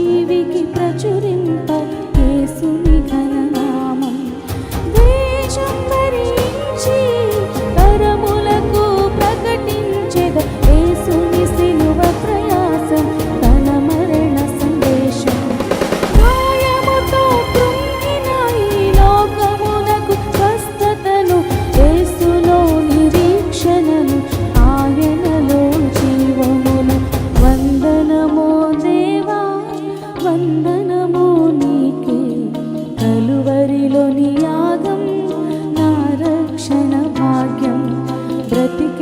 జీవికి ప్రచురింప మరణము నీకే. కలువరిలోని యాగం నా రక్షణ భాగ్యం. బ్రతిక